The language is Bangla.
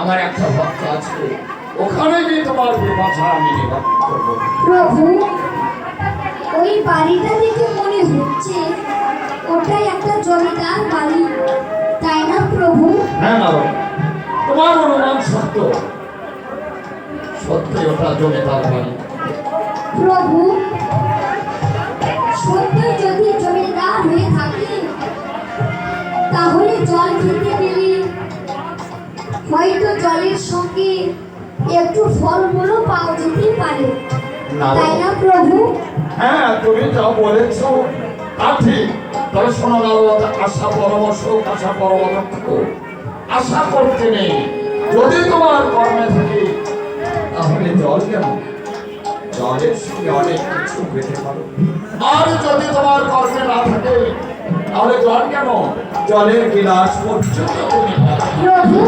আমার একটা ভক্ত আছে। ওখানে গিয়ে তোমার বিপাশা আমি নিবারণ করব। প্রভু ওই বাড়িটা দেখে মনে হচ্ছে ওটাই একটা জমিদার বাড়ি তাই না প্রভু? হ্যাঁ নারদ তোমার অনুমান সত্য। সত্যি ওটা জমিদার বাড়ি। প্রভু সত্যি যদি জমিদার হয়ে থাকে তাহলে জল খেতে গেলে হয়তো জলের সঙ্গে একটু ফলমূলও পাওয়া যেতে পারে। তাই না প্রভু? হ্যাঁ তুমি যা বলেছ তা ঠিক। তবে শোনো আশা পরমশ আশা পরমদক্ষ আশা করতে নেই। যদি তোমার কর্মে থাকে তাহলে জল কেন? জলের সঙ্গে অনেক কিছু পেতে পারো। আর যদি তোমার কর্মে না থাকে তাহলে জল কেন? জলের গিলাস পর্যন্ত তুমি। প্রভু